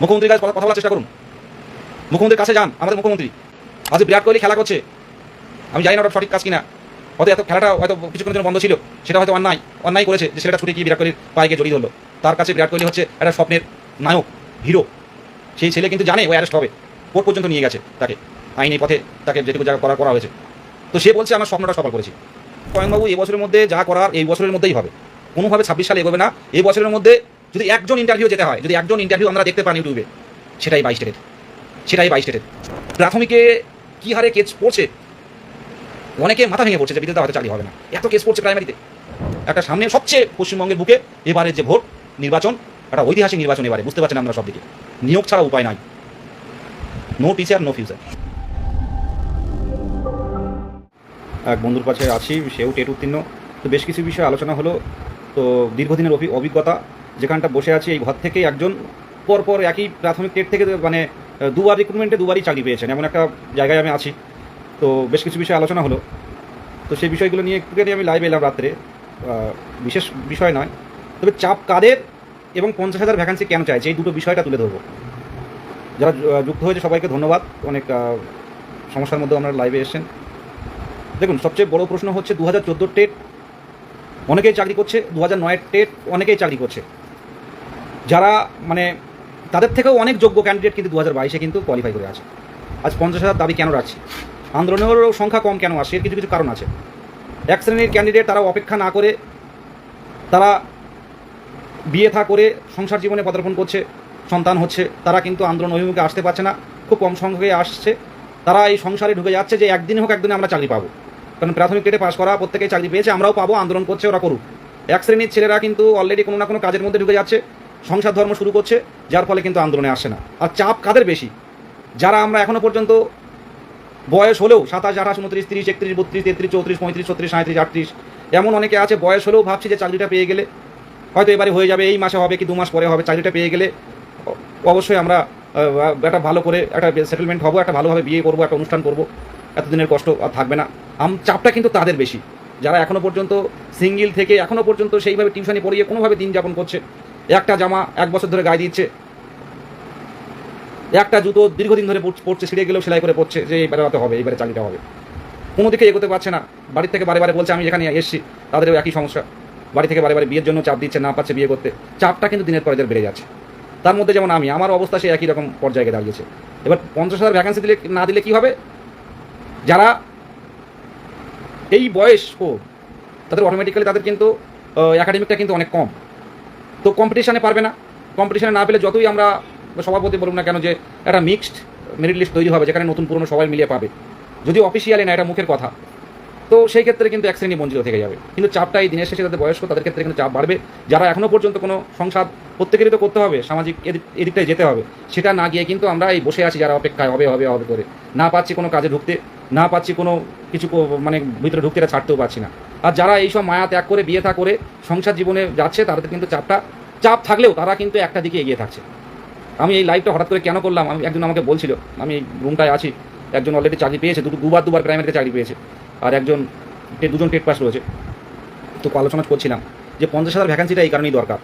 মুখ্যমন্ত্রীর কাছে কথা বলার চেষ্টা করুন। মুখ্যমন্ত্রীর কাছে যান, আমাদের মুখ্যমন্ত্রী। আজ বিরাট কোহলি খেলা করছে। আমি জানি না ওটা সঠিক কাজ কিনা। হয়তো এত খেলাটা হয়তো কিছুক্ষণের জন্য বন্ধ ছিল। সেটা হয়তো অন্যায় অন্যায় করেছে যে সেটা ছুটে গিয়ে বিরাট কোহলির পায়ে জড়িয়ে ধরলো। তার কাছে বিরাট কোহলি হচ্ছে একটা স্বপ্নের নায়ক, হিরো। সেই ছেলে কিন্তু জানে ও অ্যারেস্ট হবে। কোর্ট পর্যন্ত নিয়ে গেছে তাকে। আইনি পথে তাকে যেটুকু যা করা করা হয়েছে। তো সে বলছে, আমার স্বপ্নটা সফল করেছি। কয়েকবাবু এই বছরের মধ্যে যা করার এই বছরের মধ্যেই হবে। কোনোভাবে ছাব্বিশ সালে এগোবে না। এই বছরের মধ্যে যদি একজন ইন্টারভিউ যেতে হয়, যদি একজন ইন্টারভিউ আমরা দেখতে পান ইউটিউবে, সেটাই বাইশ স্টেটের সেটাই বাইশ স্টেটের প্রাথমিকে কী হারে কেস পড়ছে? অনেকে মাথা ভেঙে পড়ছে যে বিদ্যুৎ হয়তো চাকরি হবে না। এত কেস পড়ছে প্রাইমারিতে একটা সামনে সবচেয়ে পশ্চিমবঙ্গের বুকে এবারের যে ভোট নির্বাচন, একটা ঐতিহাসিক নির্বাচন এবারে, বুঝতে পারছেন আমরা সব দিকে নিয়োগ ছাড়া উপায় নাই। নো টিচার নো ফিউচার এক বন্ধুর কাছে আছি, সেও টেট উত্তীর্ণ তো বেশ কিছু বিষয়ে আলোচনা হলো। তো দীর্ঘদিনের অভি- অভিজ্ঞতা যেখানটা বসে আছি, এই ঘর থেকেই একজন পর পর একই প্রাথমিক টেট থেকে মানে দুবার রিক্রুটমেন্টে দুবারই চাকরি পেয়েছেন, এমন একটা জায়গায় আমি আছি। তো বেশ কিছু বিষয়ে আলোচনা হলো। তো সেই বিষয়গুলো নিয়ে একটুখানি আমি লাইভ এলাম রাত্রে। বিশেষ বিষয় নয়। তবে চাপ কাদের এবং পঞ্চাশ হাজার ভ্যাকান্সি কেন চাইছে? এই দুটো বিষয়টা তুলে ধরবো। যারা যুক্ত হয়েছে সবাইকে ধন্যবাদ। অনেক সমস্যার মধ্যে আমরা লাইভে এসেছেন। দেখুন, সবচেয়ে বড় প্রশ্ন হচ্ছে দু হাজার টেট অনেকেই চাকরি করছে দু হাজার নয়ের টেট অনেকেই চাকরি করছে। যারা মানে তাদের থেকেও অনেক যোগ্য ক্যান্ডিডেট কিন্তু দু হাজার বাইশে কিন্তু কোয়ালিফাই করে আছে। আজ পঞ্চাশ হাজার দাবি কেন রাখছি? আন্দোলনেরও সংখ্যা কম কেন আসে এর কিছু কিছু কারণ আছে। এক শ্রেণির ক্যান্ডিডেট তারা অপেক্ষা না করে, তারা বিয়ে থা করে সংসার জীবনে পদার্পণ করছে, সন্তান হচ্ছে, তারা কিন্তু আন্দোলন অভিমুখে আসতে পারছে না, খুব কম সংখ্যকে আসছে। তারা এই সংসারে ঢুকে যাচ্ছে যে একদিন হোক একদিনে আমরা চাকরি পাবো। কারণ প্রাথমিক টেটে পাশ করা প্রত্যেকেই চাকরি পেয়েছে, আমরাও পাবো, আন্দোলন করছে, ওরা করুক। এক শ্রেণির ছেলেরা কিন্তু অলরেডি কোনো না কোনো কাজের মধ্যে ঢুকে যাচ্ছে। সংসার ধর্ম শুরু করছে, যার ফলে কিন্তু আন্দোলনে আসে না। আর চাপ কাদের বেশি? যারা আমরা এখনও পর্যন্ত বয়স হলেও সাতাশ, আঠাশ, উনত্রিশ, তিরিশ, একত্রিশ, বত্রিশ, তেত্রিশ, চৌত্রিশ, পঁয়ত্রিশ, ছত্রিশ সাঁত্রিশ আটত্রিশ, এমন অনেকে আছে, বয়স হলেও ভাবছি যে চাকরিটা পেয়ে গেলে, হয়তো এবারে হয়ে যাবে, এই মাসে হবে কি দু মাস পরে হবে, চাকরিটা পেয়ে গেলে অবশ্যই আমরা একটা ভালো করে একটা সেটেলমেন্ট হব, একটা ভালোভাবে বিয়ে করব, একটা অনুষ্ঠান করব, এতদিনের কষ্ট আর থাকবে না। আম, চাপটা কিন্তু তাদের বেশি। যারা এখনও পর্যন্ত সিঙ্গেল থেকে, এখনও পর্যন্ত সেইভাবে টিউশনি পড়িয়ে কোনোভাবে দিন যাপন করছে একটা জামা এক বছর ধরে গায়ে দিচ্ছে। একটা জুতো দীর্ঘদিন ধরে পড়- পড়ছে, ছিঁড়ে গেলেও সেলাই করে পড়ছে যে এবারে হতে হবে এবারে চাকরিটা হবে। কোনো দিকে এগোতে পারছে না। বাড়ির থেকে বারে বারে বলছে, আমি এখানে এসেছি, তাদেরও একই সমস্যা। বাড়ি থেকে বারে বারে বিয়ের জন্য চাপ দিচ্ছে, না পাচ্ছে বিয়ে করতে। চাপটা কিন্তু দিনের পর বেড়ে যাচ্ছে। তার মধ্যে যেমন আমি, আমার অবস্থা সে একই রকম পর্যায়ে দাঁড়িয়েছে। এবার পঞ্চাশ হাজার ভ্যাকান্সি দিলে, না দিলে কি হবে? যারা এই বয়স ও তাদের অটোমেটিক্যালি তাদের কিন্তু একাডেমিকটা কিন্তু অনেক কম। তো কম্পিটিশানে পারবে না। কম্পিটিশানে না পেলে যতই আমরা সভাপতি বলুন না কেন যে একটা মিক্সড মেরিট লিস্ট তৈরি হবে, যেখানে নতুন পুরনো সবাই মিলিয়ে পাবে। যদি অফিসিয়ালি না, এটা মুখের কথা। তো সেই ক্ষেত্রে কিন্তু এক শ্রেণি বঞ্চিত থেকে যাবে। কিন্তু চাপটা এই দিনের শেষে তাদের বয়স্ক, তাদের ক্ষেত্রে কিন্তু চাপ বাড়বে। যারা এখনও পর্যন্ত কোনো সংসার প্রত্যেকেরই তো করতে হবে, সামাজিক এদিক- এদিকটায় যেতে হবে। সেটা না গিয়ে কিন্তু আমরা এই বসে আছি যারা অপেক্ষায় হবে হবে হবে করে। না পাচ্ছি কোনো কাজে ঢুকতে, না পাচ্ছি কোনো কিছু মানে ভিতরে ঢুকতে, এটা ছাড়তেও পারছি না। আর যারা এইসব মায়া ত্যাগ করে, বিয়ে থা করে সংসার জীবনে যাচ্ছে, তাদের কিন্তু চাপটা, চাপ থাকলেও তারা কিন্তু একটা দিকে এগিয়ে থাকছে। আমি এই লাইভটা হঠাৎ করে কেন করলাম? আমি একজন আমাকে বলছিল, আমি এই রুমটায় আছি, একজন অলরেডি চাকরি পেয়েছে, দুটো, দুবার দুবার প্রাইমারিতে চাকরি পেয়েছে, আর একজন দুজন টেট পাস রয়েছে তো আলোচনা করছিলাম যে পঞ্চাশ হাজার ভ্যাকান্সিটা এই কারণেই দরকার।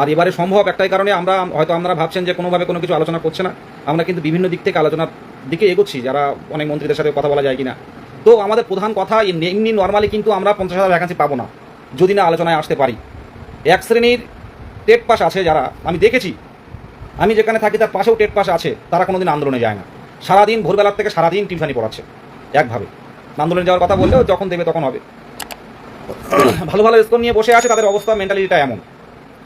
আর এবারে সম্ভব একটাই কারণে আমরা, হয়তো আপনারা ভাবছেন যে কোনোভাবে কোনো কিছু আলোচনা করছে না। আমরা কিন্তু বিভিন্ন দিক থেকে আলোচনার দিকে এগোচ্ছি, যারা অনেক মন্ত্রীদের সাথে কথা বলা যায় কিনা। তো আমাদের প্রধান কথা, এমনি নর্মালি কিন্তু আমরা পঞ্চাশ হাজার ভ্যাকান্সি পাবো না, যদি না আলোচনায় আসতে পারি। এক শ্রেণির টেট পাস আছে যারা, আমি দেখেছি, আমি যেখানে থাকি তার পাশেও টেট পাস আছে, তারা কোনোদিন আন্দোলনে যায় না। সারাদিন, ভোরবেলার থেকে সারাদিন টিউশনি পড়াচ্ছে, একভাবে। আন্দোলনে যাওয়ার কথা বললেও যখন দেবে তখন হবে। ভালো ভালো স্কোর নিয়ে বসে আছে, তাদের অবস্থা মেন্টালিটিটা এমন।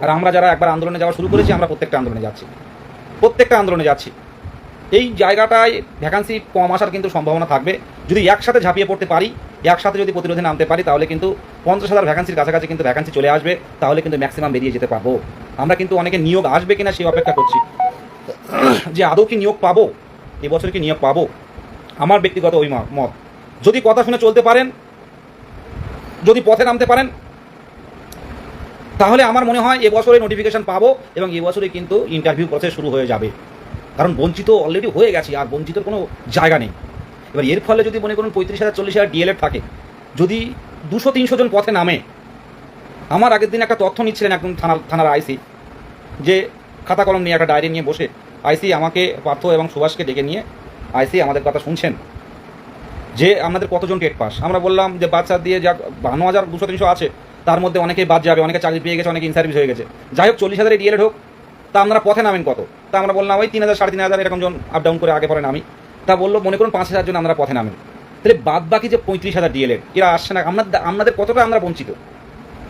আর আমরা যারা একবার আন্দোলনে যাওয়া শুরু করেছি, আমরা প্রত্যেকটা আন্দোলনে যাচ্ছি। প্রত্যেকটা আন্দোলনে যাচ্ছি। এই জায়গাটায় ভ্যাকান্সি কম আসার কিন্তু সম্ভাবনা থাকবে। যদি একসাথে ঝাঁপিয়ে পড়তে পারি, একসাথে যদি প্রতিরোধে নামতে পারি, তাহলে কিন্তু পঞ্চাশ হাজার ভ্যাকান্সির কাছাকাছি কিন্তু ভ্যাকান্সি চলে আসবে, তাহলে কিন্তু ম্যাক্সিমাম বেরিয়ে যেতে পারব। আমরা কিন্তু অনেকে নিয়োগ আসবে কিনা সেই অপেক্ষা করছি। যে আদৌ কি নিয়োগ পাবো? এবছর কি নিয়োগ পাবো? আমার ব্যক্তিগত ওই মত। যদি কথা শুনে চলতে পারেন, যদি পথে নামতে পারেন, তাহলে আমার মনে হয় এবছরে নোটিফিকেশান পাবো এবং এবছরে কিন্তু ইন্টারভিউ প্রসেস শুরু হয়ে যাবে। কারণ বঞ্চিত অলরেডি হয়ে গেছে, আর বঞ্চিতর কোনো জায়গা নেই। এবার এর ফলে যদি মনে করুন পঁয়ত্রিশ হাজার, চল্লিশ হাজার ডিএলএড থাকে, যদি দুশো তিনশো জন পথে নামে, আমার আগের দিন একটা তথ্য নিচ্ছিলেন একদম থানার থানার আইসি যে খাতা কলম নিয়ে একটা ডায়েরি নিয়ে বসে আইসি আমাকে, পার্থ এবং সুভাষকে ডেকে নিয়ে আইসি আমাদের কথা শুনছেন, যে আমাদের কতজন টেট পাস। আমরা বললাম যে বাচ্চা দিয়ে যা বান্ন হাজার দুশো তিনশো আছে, তার মধ্যে অনেকেই বাদ যাবে, অনেকে চাকরি পেয়ে গেছে, অনেকে ইন সার্ভিস হয়ে গেছে। যাই হোক, চল্লিশ হাজারের ডিএলএড হোক তা আপনারা পথে নামেন কত? তা আমরা বললাম, ওই তিন হাজার, সাড়ে তিন হাজার এরকম জন আপ ডাউন করে আগে পরে নামি। তা বলল, মনে করুন পাঁচ হাজার জন আমরা পথে নামেন। তাহলে বাদ বাকি যে পঁয়ত্রিশ হাজার ডিএলএড এরা আসছে না। আপনাদের আপনাদের কতটা আমরা বঞ্চিত?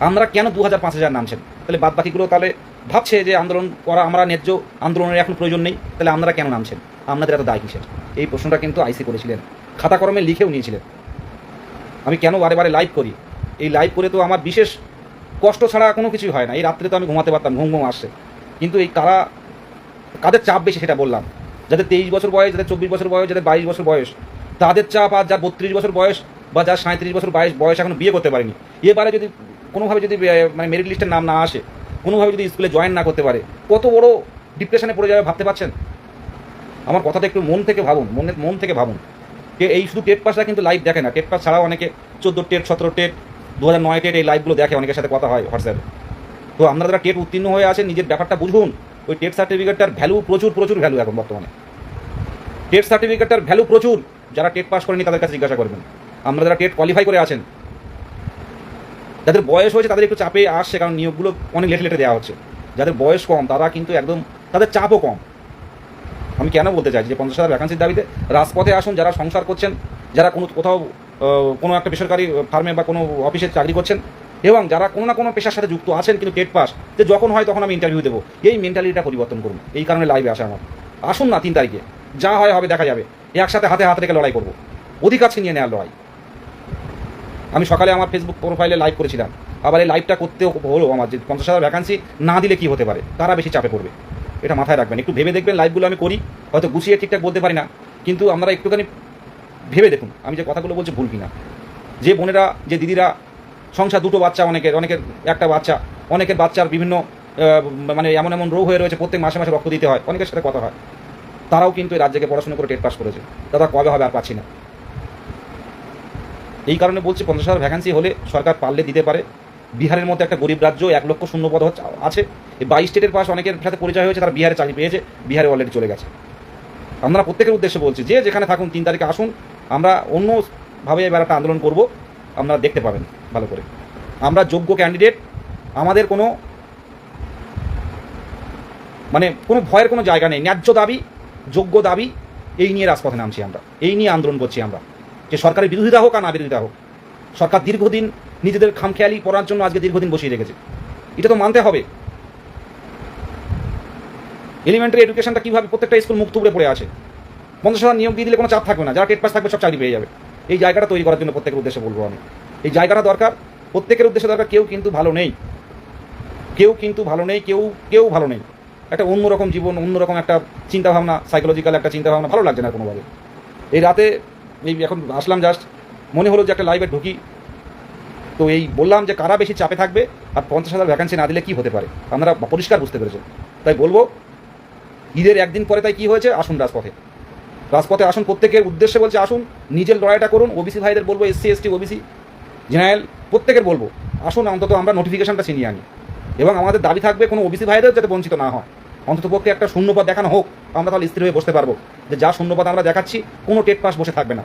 আমরা কেন দু হাজার, পাঁচ হাজার নামছেন? তাহলে বাদ বাকিগুলো তাহলে ভাবছে যে আন্দোলন করা আমরা ন্যায্য, আন্দোলনের এখন প্রয়োজন নেই, তাহলে আপনারা কেন নামছেন? আপনাদের এত দায় কিসের? এই প্রশ্নটা কিন্তু আইসি করেছিলেন। খাতা কলমে লিখেও নিয়েছিলেন। আমি কেন বারে বারে লাইভ করি? এই লাইভ করে তো আমার বিশেষ কষ্ট ছাড়া কোনো কিছুই হয় না। এই রাত্রে তো আমি ঘুমাতে পারতাম, ঘুম ঘুম আসছে। কিন্তু এই কারা, কাদের চাপ বেশি সেটা বললাম। যাদের তেইশ বছর বয়স, যাদের চব্বিশ বছর বয়স, যাদের বাইশ বছর বয়স, তাদের চাপ আর যার বত্রিশ বছর বয়স বা যার সাঁত্রিশ বছর বয়স বয়স এখনও বিয়ে করতে পারেনি। এবারে যদি কোনোভাবে যদি মানে মেরিট লিস্টের নাম না আসে, কোনোভাবে যদি স্কুলে জয়েন না করতে পারে, কত বড় ডিপ্রেশনে পড়ে যাবে ভাবতে পারছেন? আমার কথাটা একটু মন থেকে ভাবুন, মনে, মন থেকে ভাবুন। যে এই শুধু টেট পাসটা কিন্তু লাইভ দেখে না। টেট পাস ছাড়াও অনেকে চোদ্দ টেট সতেরো টেট দু হাজার নয় টেট এই লাইভগুলো দেখে, অনেকের সাথে কথা হয়, হোয়াটসঅ্যাপে। তো আপনারা যারা টেট উত্তীর্ণ হয়ে আছেন, নিজের ব্যাপারটা বুঝুন। ওই টেট সার্টিফিকেটটার ভ্যালু প্রচুর প্রচুর ভ্যালু এখন বর্তমানে। টেট সার্টিফিকেটটার ভ্যালু প্রচুর। যারা টেট পাস করেনি, তাদের কাছে জিজ্ঞাসা করবেন। আমরা যারা টেট কোয়ালিফাই করে আছেন, যাদের বয়স হয়েছে, তাদের একটু চাপে আসছে, কারণ নিয়োগগুলো অনেক লেটে লেটে দেওয়া হচ্ছে। যাদের বয়স কম, তারা কিন্তু একদম, তাদের চাপও কম। আমি কেন বলতে চাইছি যে পঞ্চাশ হাজার ভ্যাকান্সির দাবিতে রাজপথে আসুন, যারা সংসার করছেন, যারা কোনো কোথাও কোনো একটা বেসরকারি ফার্মে বা কোনো অফিসে চাকরি করছেন এবং যারা কোনো না কোনো পেশার সাথে যুক্ত আছেন কিন্তু টেট পাস যে যখন হয় তখন আমি ইন্টারভিউ দেবো। এই মেন্টালিটিটা পরিবর্তন করুন। এই কারণে লাইভে আসা আমার। আসুন না তিন তারিখে। যা হয় হবে দেখা যাবে। একসাথে হাতে হাত রেখে লড়াই করব। অধিকার ছিনিয়ে নেওয়ার লড়াই। আমি সকালে আমার ফেসবুক প্রোফাইলে লাইভ করেছিলাম। আবার এই লাইভটা করতে হলো আমার যে পঞ্চাশ হাজার ভ্যাকান্সি না দিলে কি হতে পারে? তারা বেশি চাপে পড়বে। এটা মাথায় রাখবেন। একটু ভেবে দেখবেন লাইভগুলো আমি করি। হয়তো গুছিয়ে ঠিকঠাক বলতে পারি না। কিন্তু আপনারা একটুখানি ভেবে দেখুন। আমি যে কথাগুলো বলছি ভুল কিনা। যে বোনেরা, যে দিদিরা সংসার দুটো বাচ্চা, অনেকের অনেকের একটা বাচ্চা, অনেকের বাচ্চার বিভিন্ন মানে এমন এমন রোগ হয়ে রয়েছে, প্রত্যেক মাসে মাসে রক্ত দিতে হয়, অনেকের সাথে কথা হয়। তারাও কিন্তু এই রাজ্যকে পড়াশোনা করে টেট পাস করেছে। দাদা, কবে হবে আর পাচ্ছি না। এই কারণে বলছি পঞ্চাশ হাজার ভ্যাকান্সি হলে সরকার পারলে দিতে পারে। বিহারের মধ্যে একটা গরিব রাজ্য, এক লক্ষ শূন্য পদ আছে। এই বাইশ স্টেটের পাশ অনেকের সাথে পরিচয় হয়েছে, তারা বিহারে চাকরি পেয়েছে, বিহারে অলরেডি চলে গেছে। আমরা প্রত্যেকের উদ্দেশ্যে বলছি, যে যেখানে থাকুন, তিন তারিখে আসুন। আমরা অন্যভাবে এবার একটা আন্দোলন করব আপনারা দেখতে পাবেন। ভালো করে। আমরা যোগ্য ক্যান্ডিডেট আমাদের কোনো মানে কোনো ভয়ের কোনো জায়গা নেই। ন্যায্য দাবি, যোগ্য দাবি, এই নিয়ে রাজপথে নামছি আমরা। এই নিয়ে আন্দোলন করছি আমরা। যে সরকারের বিরোধিতা হোক আর না বিরোধিতা হোক। সরকার দীর্ঘদিন নিজেদের খামখেয়ালি পড়ার জন্য আজকে দীর্ঘদিন বসিয়ে রেখেছে। এটা তো মানতে হবে। এলিমেন্টারি এডুকেশনটা কীভাবে প্রত্যেকটা স্কুল মুখ তুবড়ে পড়ে আছে? পঞ্চাশ হাজার নিয়োগ দিয়ে দিলে কোনো চাপ থাকবে না। যারা টেট পাস থাকবে সব চাকরি পেয়ে যাবে। এই জায়গাটা তৈরি করার জন্য প্রত্যেকের উদ্দেশ্যে বলব আমি। এই জায়গাটা দরকার, প্রত্যেকের উদ্দেশ্যে দরকার, কেউ কিন্তু ভালো নেই। কেউ কিন্তু ভালো নেই, কেউ কেউ ভালো নেই। একটা অন্যরকম জীবন, অন্যরকম একটা চিন্তাভাবনা সাইকোলজিক্যাল একটা চিন্তাভাবনা, ভালো লাগছে না কোনোভাবে। এই রাতে, এই এখন আসলাম জাস্ট মনে হলো যে একটা লাইভে ঢুকি। তো এই বললাম যে কারা বেশি চাপে থাকবে, আর পঞ্চাশ হাজার ভ্যাকান্সি না দিলে কি হতে পারে? আপনারা পরিষ্কার বুঝতে পেরেছেন। তাই বলব, ঈদের একদিন পরে তাই কি হয়েছে? আসুন রাজপথে। রাজপথে আসুন, প্রত্যেকের উদ্দেশ্যে বলছে আসুন, নিজের লড়াইটা করুন। ওবিসি ভাইদের বলব এসসি এসটি ওবিসি জেনারেল, প্রত্যেকের বলব, আসুন অন্তত আমরা নোটিফিকেশনটা ছিনিয়ে আনি। এবং আমাদের দাবি থাকবে কোনো ওবিসি ভাইদের যাতে বঞ্চিত না হয়। অন্তত পক্ষে একটা শূন্যপদ দেখানো হোক আমরা তাহলে স্থির হয়ে বসতে পারব যে যা শূন্যপদ আমরা দেখাচ্ছি, কোনো টেট পাস বসে থাকবে না।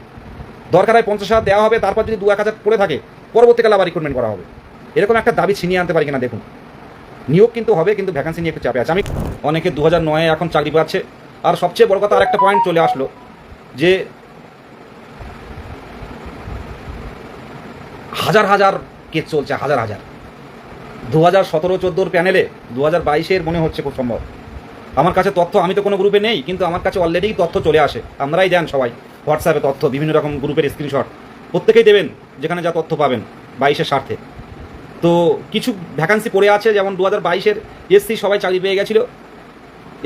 দরকার হয় পঞ্চাশ হাজার দেওয়া হবে, তারপর যদি দু এক হাজার পড়ে থাকে, পরবর্তীকালে আবার রিক্রুটমেন্ট করা হবে। এরকম একটা দাবি ছিনিয়ে আনতে পারি কিনা দেখুন। নিয়োগ কিন্তু হবে, কিন্তু ভ্যাকান্সি নিয়ে একটু চাপে আছে। আমি অনেকে দু হাজার নয়ে এখন চাকরি পাচ্ছে। আর সবচেয়ে বড় কথা আর একটা পয়েন্ট চলে আসলো, যে হাজার হাজার কেস চলছে, হাজার হাজার। দু হাজার সতেরো, চোদ্দোর প্যানেলে দু হাজার বাইশের মনে হচ্ছে খুব সম্ভব। আমার কাছে তথ্য, আমি তো কোনো গ্রুপে নেই, কিন্তু আমার কাছে অলরেডি তথ্য চলে আসে। আপনারাই দেন সবাই হোয়াটসঅ্যাপে তথ্য, বিভিন্ন রকম গ্রুপের স্ক্রিনশট প্রত্যেকেই দেবেন, যেখানে যা তথ্য পাবেন, বাইশের স্বার্থে। তো কিছু ভ্যাকান্সি পড়ে আছে, যেমন দু হাজার বাইশের এসসি সবাই চাকরি পেয়ে গেছিল।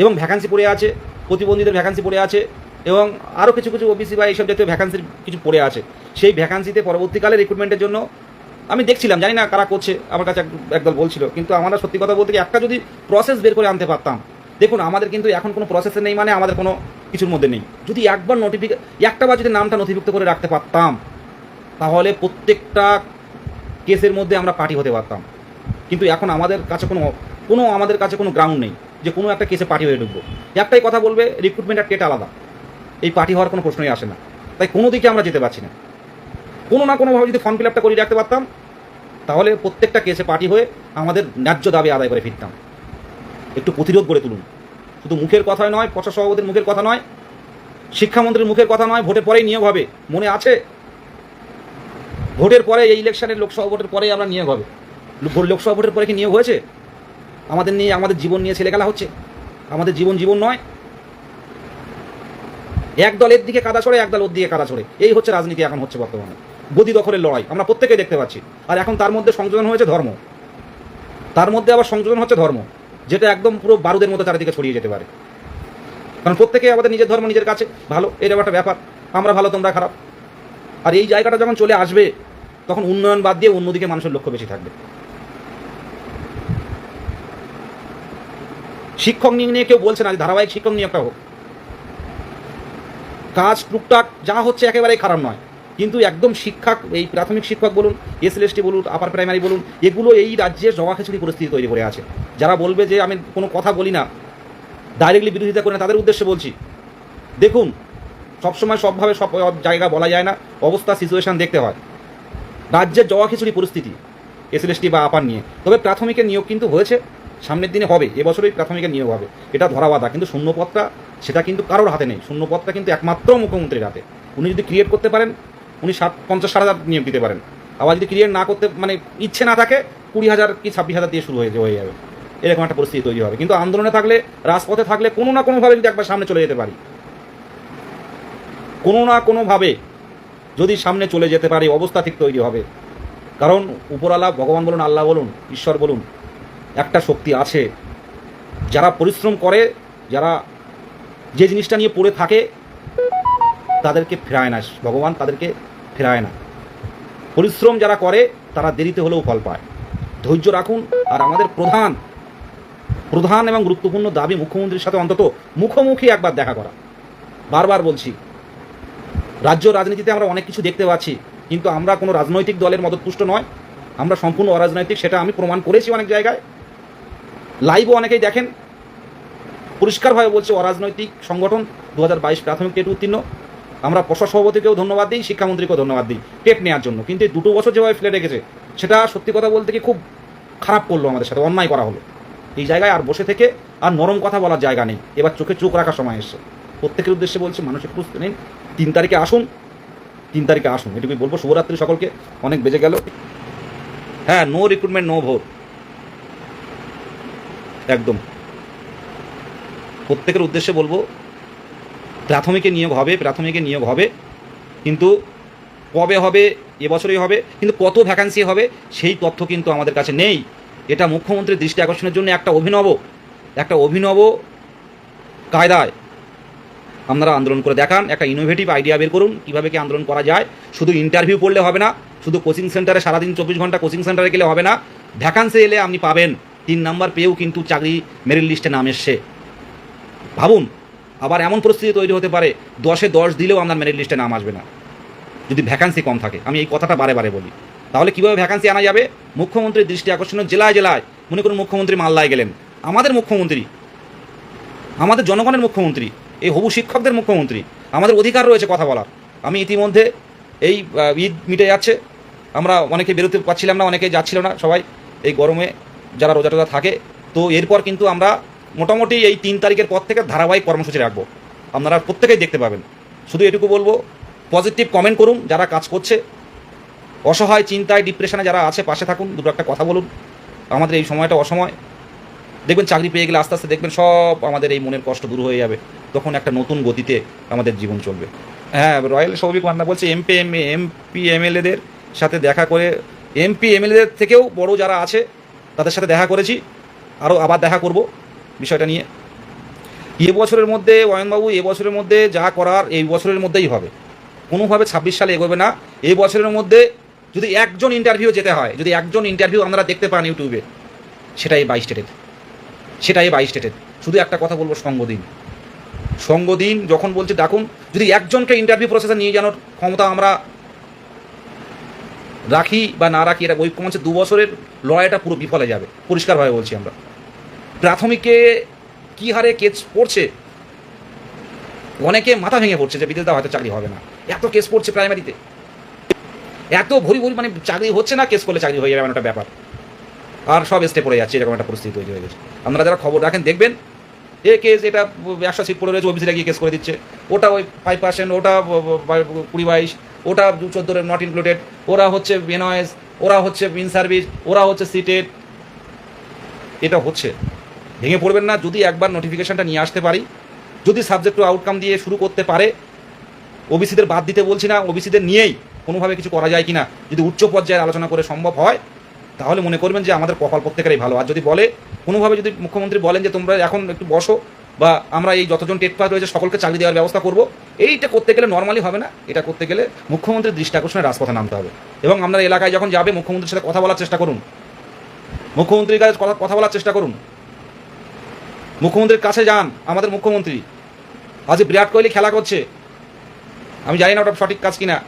এবং ভ্যাকান্সি পড়ে আছে, প্রতিবন্ধীদের ভ্যাকান্সি পড়ে আছে। এবং আরও কিছু কিছু ওবিসি বা এইসব জাতীয় ভ্যাকান্সির কিছু পড়ে আছে। সেই ভ্যাকান্সিতে পরবর্তীকালে রিক্রুটমেন্টের জন্য আমি দেখছিলাম, জানি না কারা করছে, আমার কাছে এক- একদল বলছিল। কিন্তু আমরা সত্যি কথা বলতে একটা যদি প্রসেস বের করে আনতে পারতাম, দেখুন, আমাদের কিন্তু এখন কোনো প্রসেসে নেই মানে আমাদের কোনো কিছুর মধ্যে নেই। যদি একবার নোটিফিকে একটা বার যদি নামটা নথিভুক্ত করে রাখতে পারতাম, তাহলে প্রত্যেকটা কেসের মধ্যে আমরা পার্টি হতে পারতাম। কিন্তু এখন আমাদের কাছে কোনো কোনো আমাদের কাছে কোনো গ্রাউন্ড নেই যে কোনো একটা কেসে পার্টি হয়ে ঢুকবো। একটাই কথা বলবে রিক্রুটমেন্ট আর টেট আলাদা। এই পার্টি হওয়ার কোনো প্রশ্নই আসে না। তাই কোনো দিকে আমরা যেতে পারছি না। কোনো না কোনোভাবে যদি ফর্ম ফিল আপটা করে রাখতে পারতাম, তাহলে প্রত্যেকটা কেসে পার্টি হয়ে আমাদের ন্যায্য দাবি আদায় করে ফিরতাম। একটু প্রতিরোধ গড়ে তুলুন। শুধু মুখের কথা নয় প্রশাসক সভাপতির মুখের কথা নয়, শিক্ষামন্ত্রীর মুখের কথা নয়, ভোটের পরেই নিয়োগ হবে। মনে আছে? ভোটের পরে এই ইলেকশনের লোকসভা ভোটের পরেই আমরা নিয়োগ হবে। লোকসভা ভোটের পরে কি নিয়োগ হয়েছে? আমাদের নিয়ে, আমাদের জীবন নিয়ে ছেলেখেলা হচ্ছে। আমাদের জীবন জীবন নয়। এক দল এর দিকে কাদা ছড়ে, এক দল ওর দিকে কাদা ছড়ে। এই হচ্ছে রাজনীতি এখন হচ্ছে বর্তমানে। গদি দখলের লড়াই, আমরা প্রত্যেকেই দেখতে পাচ্ছি। আর এখন তার মধ্যে সংযোজন হয়েছে ধর্ম। তার মধ্যে আবার সংযোজন হচ্ছে ধর্ম, যেটা একদম পুরো বারুদের মতো চারিদিকে ছড়িয়ে যেতে পারে। কারণ প্রত্যেকে আমাদের নিজের ধর্ম, নিজের কাছে। ভালো এরকম একটা ব্যাপার, আমরা ভালো, তোমরা খারাপ। আর এই জায়গাটা যখন চলে আসবে, তখন উন্নয়ন বাদ দিয়ে অন্যদিকে মানুষের লক্ষ্য বেশি থাকবে। শিক্ষক নিয়ে কেউ বলছে না ধারাবাহিক শিক্ষক নিয়োগটা হোক। কাজ, টুকটাক, যা হচ্ছে একেবারেই খারাপ নয়। কিন্তু একদম শিক্ষক, এই প্রাথমিক শিক্ষক বলুন এসএলএসটি বলুন আপার প্রাইমারি বলুন, এগুলো এই রাজ্যে জগাখিচুড়ি পরিস্থিতি তৈরি করে আছে। যারা বলবে যে আমি কোনো কথা বলি না ডাইরেক্টলি বিরোধিতা করি না, তাদের উদ্দেশ্যে বলছি। দেখুন, সবসময় সবভাবে সব জায়গা বলা যায় না, অবস্থা সিচুয়েশান দেখতে হয়। রাজ্যের জগাখিচুড়ি পরিস্থিতি এসএলএসটি বা আপার নিয়ে। তবে প্রাথমিকের নিয়োগ কিন্তু হয়েছে, সামনের দিনে হবে, এবছরই প্রাথমিকের নিয়োগ হবে। এটা ধরা বাধা কিন্তু শূন্যপদটা সেটা কিন্তু কারোর হাতে নেই। শূন্যপদটা কিন্তু একমাত্র মুখ্যমন্ত্রীর হাতে। উনি যদি ক্রিয়েট করতে পারেন, উনি সাত, পঞ্চাশ, ষাট হাজার নিয়োগ দিতে পারেন। আবার যদি ক্রিয়েট না করতে মানে ইচ্ছে না থাকে, কুড়ি হাজার কি ছাব্বিশ হাজার দিয়ে শুরু হয়ে হয়ে যাবে। এরকম একটা পরিস্থিতি তৈরি হবে। কিন্তু আন্দোলনে থাকলে, রাজপথে থাকলে কোনো না কোনোভাবে যদি একবার সামনে চলে যেতে পারি। কোনো না কোনোভাবে যদি সামনে চলে যেতে পারি, অবস্থা ঠিক তৈরি হবে। কারণ উপরালা, ভগবান বলুন, আল্লাহ বলুন, ঈশ্বর বলুন, একটা শক্তি আছে। যারা পরিশ্রম করে, যারা যে জিনিসটা নিয়ে পড়ে থাকে, তাদেরকে ফেরায় না। ভগবান তাদেরকে ফেরায় না। পরিশ্রম যারা করে, তারা দেরিতে হলেও ফল পায়। ধৈর্য রাখুন। আর আমাদের প্রধান প্রধান এবং গুরুত্বপূর্ণ দাবি মুখ্যমন্ত্রীর সাথে অন্তত মুখোমুখি একবার দেখা করা। বারবার বলছি, রাজ্য রাজনীতিতে আমরা অনেক কিছু দেখতে পাচ্ছি, কিন্তু আমরা কোনো রাজনৈতিক দলের মদতপুষ্ট নয়। আমরা সম্পূর্ণ অরাজনৈতিক, সেটা আমি প্রমাণ করেছি অনেক জায়গায়। লাইভও অনেকেই দেখেন। পরিষ্কারভাবে বলছে অরাজনৈতিক সংগঠন দু হাজার বাইশ প্রাথমিক টেট উত্তীর্ণ। আমরা প্রশাসক সভাপতিকেও ধন্যবাদ দিই, শিক্ষামন্ত্রীকেও ধন্যবাদ দিই। টেট নেওয়ার জন্য। কিন্তু দুটো বছর যেভাবে ফেলে রেখেছে, সেটা সত্যি কথা বলতে কি খুব খারাপ করল আমাদের সাথে, অন্যায় করা হলো। এই জায়গায় আর বসে থেকে আর নরম কথা বলার জায়গা নেই। এবার চোখে চোখ রাখার সময় এসছে। প্রত্যেকের উদ্দেশ্যে বলছি, মানুষের প্রস্তুতি নিন। তিন তারিখে আসুন, তিন তারিখে আসুন। এটুকুই বলব। শুভরাত্রি সকলকে। অনেক বেজে গেল। হ্যাঁ নো রিক্রুটমেন্ট নো ভোট একদম। প্রত্যেকের উদ্দেশ্যে বলব, প্রাথমিকে নিয়োগ হবে, প্রাথমিকে নিয়োগ হবে, কিন্তু কবে হবে, এবছরই হবে, কিন্তু কত ভ্যাকান্সি হবে, সেই তথ্য কিন্তু আমাদের কাছে নেই। এটা মুখ্যমন্ত্রীর দৃষ্টি আকর্ষণের জন্য একটা অভিনব একটা অভিনব কায়দায় আপনারা আন্দোলন করে দেখান, একটা ইনোভেটিভ আইডিয়া বের করুন, কীভাবে কি আন্দোলন করা যায়। শুধু ইন্টারভিউ পড়লে হবে না, শুধু কোচিং সেন্টারে সারাদিন চব্বিশ ঘণ্টা কোচিং সেন্টারে গেলে হবে না ভ্যাকান্সি এলে আপনি পাবেন। তিন নাম্বার পেয়েও কিন্তু চাকরি মেরিট লিস্টে নাম এসছে। ভাবুন, আবার এমন পরিস্থিতি তৈরি হতে পারে, দশে দশ দিলেও আপনার মেরিট লিস্টে নাম আসবে না। যদি ভ্যাকান্সি কম থাকে, আমি এই কথাটা বারে বারে বলি। তাহলে কীভাবে ভ্যাকান্সি আনা যাবে? মুখ্যমন্ত্রীর দৃষ্টি আকর্ষণের জেলায় জেলায়। মনে করুন মুখ্যমন্ত্রী মাল্লায় গেলেন। আমাদের মুখ্যমন্ত্রী, আমাদের জনগণের মুখ্যমন্ত্রী, এই হবু শিক্ষকদের মুখ্যমন্ত্রী, আমাদের অধিকার রয়েছে কথা বলার। আমি ইতিমধ্যে এই ঈদ মিটে যাচ্ছে। আমরা অনেকে বেরোতে পারছিলাম না, অনেকে যাচ্ছিল না সবাই। এই গরমে যারা রোজা টোজা থাকে, তো এরপর কিন্তু আমরা মোটামুটি এই তিন তারিখের পর থেকে ধারাবাহিক কর্মসূচি রাখব। আপনারা প্রত্যেকেই দেখতে পাবেন। শুধু এটুকু বলব পজিটিভ কমেন্ট করুন যারা কাজ করছে। অসহায়, চিন্তায় ডিপ্রেশনে যারা আছে, পাশে থাকুন, দুটো একটা কথা বলুন। আমাদের এই সময়টা অসময়। দেখবেন চাকরি পেয়ে গেলে আস্তে আস্তে দেখবেন সব আমাদের এই মনের কষ্ট দূর হয়ে যাবে। তখন একটা নতুন গতিতে আমাদের জীবন চলবে। হ্যাঁ রয়্যাল সৌভিক মান্না বলছে এমপি এম এমপি এমএলএদের সাথে দেখা করে এমপি এমএলএদের থেকেও বড় যারা আছে, তাদের সাথে দেখা করেছি। আরও আবার দেখা করব। বিষয়টা নিয়ে। এ বছরের মধ্যে, অয়নবাবু, এ বছরের মধ্যে যা করার, এই বছরের মধ্যেই হবে। কোনোভাবে ছাব্বিশ সালে এগোবে না। এই বছরের মধ্যে যদি একজন ইন্টারভিউ যেতে হয়, যদি একজন ইন্টারভিউ আপনারা দেখতে পান ইউটিউবে, সেটাই বাইশ স্টেটের সেটাই বাইশ স্টেটের শুধু একটা কথা বলব, সঙ্গ দিন। সঙ্গ দিন, যখন বলছে, ডাকুন, যদি একজনকে ইন্টারভিউ প্রসেসে নিয়ে যাওয়ার ক্ষমতা আমরা রাখি বা না রাখি, এটা ঐক্যমঞ্চে দু বছরের লড়াইটা পুরো বিফলে যাবে। পরিষ্কারভাবে বলছি আমরা। প্রাথমিকে কী হারে কেস পড়ছে? অনেকে মাথা ভেঙে পড়ছে যে বিদেশ হয়তো চাকরি হবে না। এত কেস পড়ছে প্রাইমারিতে এত ভরি ভরি মানে চাকরি হচ্ছে না, কেস করলে চাকরি হয়ে যাবে একটা ব্যাপার। আর সব স্টে পড়ে যাচ্ছে, এরকম একটা পরিস্থিতি তৈরি হয়ে গেছে। আপনারা যারা খবর রাখেন, দেখবেন, এ কেস, এটা একশো সিট পড়ে রয়েছে ওবিসিরা গিয়ে কেস করে দিচ্ছে। ওটা ওই ফাইভ পার্সেন্ট ওটা কুড়ি বাইশ, ওটা দু চোদ্দোর নট ইনক্লুডেড ওরা হচ্ছে বেনয়েস ওরা হচ্ছে ইন সার্ভিস ওরা হচ্ছে সিটেড এটা হচ্ছে। ভেঙে পড়বেন না। যদি একবার নোটিফিকেশনটা নিয়ে আসতে পারি, যদি সাবজেক্ট টু আউটকাম দিয়ে শুরু করতে পারে ওবিসিদের বাদ দিতে বলছি না ওবিসিদের নিয়েই কোনোভাবে কিছু করা যায় কি না যদি উচ্চ পর্যায়ে আলোচনা করে সম্ভব হয়, তাহলে মনে করবেন যে আমাদের কপাল প্রত্যেকেরই ভালো। আর যদি বলে, কোনোভাবে যদি মুখ্যমন্ত্রী বলেন যে তোমরা এখন একটু বসো, বা আমরা এই যতজন টেট পাস রয়েছে সকলকে চাকরি দেওয়ার ব্যবস্থা করব, এইটা করতে গেলে নর্মালি হবে না। এটা করতে গেলে মুখ্যমন্ত্রীর দৃষ্টি আকর্ষণে রাজপথে নামতে হবে। এবং আপনার এলাকায় যখন যাবে, মুখ্যমন্ত্রীর সাথে কথা বলার চেষ্টা করুন। মুখ্যমন্ত্রীর কাছে কথা কথা বলার চেষ্টা করুন। মুখ্যমন্ত্রীর কাছে যান, আমাদের মুখ্যমন্ত্রী। আজ বিরাট কোহলি খেলা করছে। আমি জানি না ওটা সঠিক কাজ কিনা।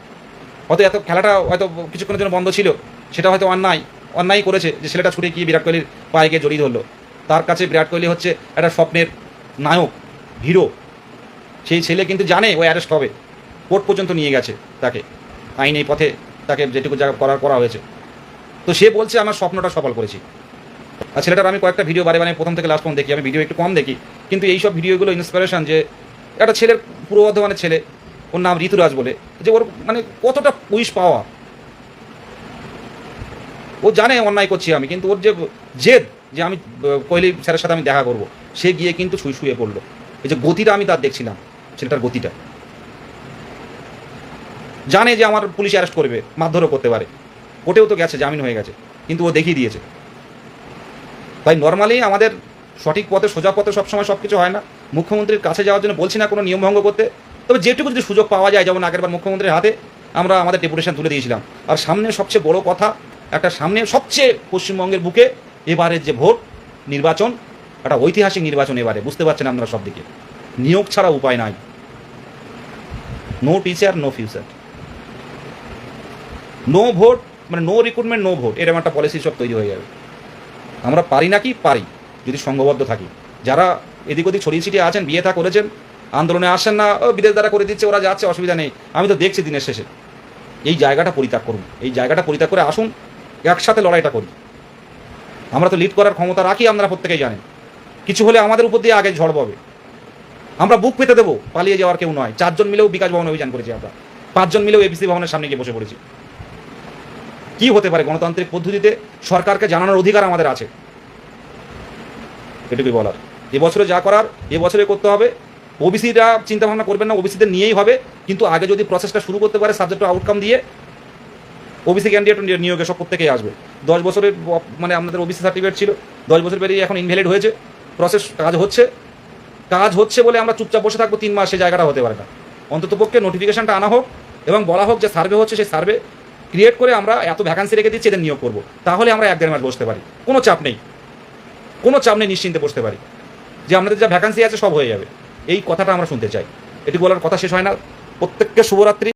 হয়তো এত খেলাটা হয়তো কিছুক্ষণের জন্য বন্ধ ছিল। সেটা হয়তো অন্যায় অন্যায় করেছে যে ছেলেটা ছুটে গিয়ে বিরাট কোহলির পায়ে গিয়ে জড়িয়ে ধরলো। তার কাছে বিরাট কোহলি হচ্ছে একটা স্বপ্নের নায়ক, হিরো। সেই ছেলে কিন্তু জানে ও অ্যারেস্ট হবে। কোর্ট পর্যন্ত নিয়ে গেছে তাকে। আইন এই পথে তাকে যেটুকু জায়গা করার করা হয়েছে। তো সে বলছে, আমার স্বপ্নটা সফল করেছি। আর ছেলেটার আমি কয়েকটা ভিডিও বারে বারে প্রথম থেকে লাস্ট পর্যন্ত দেখি, আমি ভিডিও একটু কম দেখি। কিন্তু এইসব ভিডিওগুলো ইন্সপিরেশন যে একটা ছেলের পূর্ব বর্ধমানের ছেলে, ওর নাম ঋতুরাজ বলে, যে ওর মানে কতটা পুলিশ পাওয়া ও জানে অন্যায় করছি আমি, কিন্তু ওর যে জেদ যে আমি কোহলি স্যারের সাথে আমি দেখা করব, সে গিয়ে কিন্তু শুয়ে শুয়ে পড়ল। এই যে গতিটা আমি তার দেখছিলাম, ছেলেটার গতিটা। জানে যে আমার পুলিশ অ্যারেস্ট করবে, মারধরও করতে পারে। কোর্টেও তো গেছে, জামিন হয়ে গেছে, কিন্তু ও দেখিয়ে দিয়েছে। তাই নর্মালি আমাদের সঠিক পথে, সোজা পথে সবসময় সব কিছু হয় না। মুখ্যমন্ত্রীর কাছে যাওয়ার জন্য বলছি না কোনো নিয়মভঙ্গ করতে। তবে যেটুকু যদি সুযোগ পাওয়া যায়, যেমন আগেরবার মুখ্যমন্ত্রীর হাতে আমরা আমাদের ডেপুটেশন তুলে দিয়েছিলাম। আর সামনে সবচেয়ে বড় কথা, একটা সামনে সবচেয়ে পশ্চিমবঙ্গের বুকে এবারের যে ভোট নির্বাচন, একটা ঐতিহাসিক নির্বাচন এবারে, বুঝতে পারছেন আপনারা সব দিকে নিয়োগ ছাড়া উপায় নাই। No teacher no future no vote মানে নো রিক্রুটমেন্ট নো ভোট এরকম একটা পলিসি সব তৈরি হয়ে যাবে। আমরা পারি নাকি? পারি। যদি সংঘবদ্ধ থাকি। যারা এদিক ওদিক ছড়িয়ে ছিটিয়ে আছেন, বিয়ে থা করেছেন, আন্দোলনে আসেন না, ও বিদেশ দ্বারা করে দিচ্ছে, ওরা যাচ্ছে, অসুবিধা নেই। আমি তো দেখছি দিনের শেষে। এই জায়গাটা পরিত্যাগ করুন। এই জায়গাটা পরিত্যাগ করে আসুন, একসাথে লড়াইটা করি। আমরা তো লিড করার ক্ষমতা রাখি, আপনারা প্রত্যেকেই জানেন। কিছু হলে আমাদের উপর দিয়ে আগে ঝড় পাবে আমরা বুক পেতে দেবো, পালিয়ে যাওয়ার কেউ নয়। চারজন মিলেও বিকাশ ভবনে অভিযান করেছি আমরা। পাঁচজন মিলেও এপিসি ভবনের সামনে গিয়ে বসে পড়েছি। কি হতে পারে গণতান্ত্রিক পদ্ধতিতে সরকারকে জানানোর অধিকার আমাদের আছে? এটুকুই বলার। এবছরে যা করার এবছরে করতে হবে। ওবিসিরা চিন্তা ভাবনা করবেন না, ওবিসিদের নিয়েই হবে। কিন্তু আগে যদি প্রসেসটা শুরু করতে পারে সাবজেক্ট আউটকাম দিয়ে, ওবিসি ক্যান্ডিডেট নিয়োগে সব প্রত্যেকেই আসবে। দশ বছরের মানে আমাদের ওবিসি সার্টিফিকেট ছিল। দশ বছর পেরিয়ে এখন ইনভ্যালিড হয়েছে। প্রসেস কাজ হচ্ছে। কাজ হচ্ছে বলে আমরা চুপচাপ বসে থাকব তিন মাস, সেই জায়গাটা হতে পারে না। অন্ততপক্ষে নোটিফিকেশনটা আনা হোক এবং বলা হোক যে সার্ভে হচ্ছে, সেই সার্ভে ক্রিয়েট করে আমরা এত ভ্যাকান্সি রেখে দিচ্ছি, এদের নিয়োগ করব। তাহলে আমরা এক দেড় মাস বসতে পারি। কোনো চাপ নেই। কোনো চাপ নেই, নিশ্চিন্তে বসতে পারি। যে আমাদের যা ভ্যাকান্সি আছে, সব হয়ে যাবে। এই কথাটা আমরা শুনতে চাই। এটি বলার কথা শেষ হয় না। প্রত্যেককে শুভরাত্রি।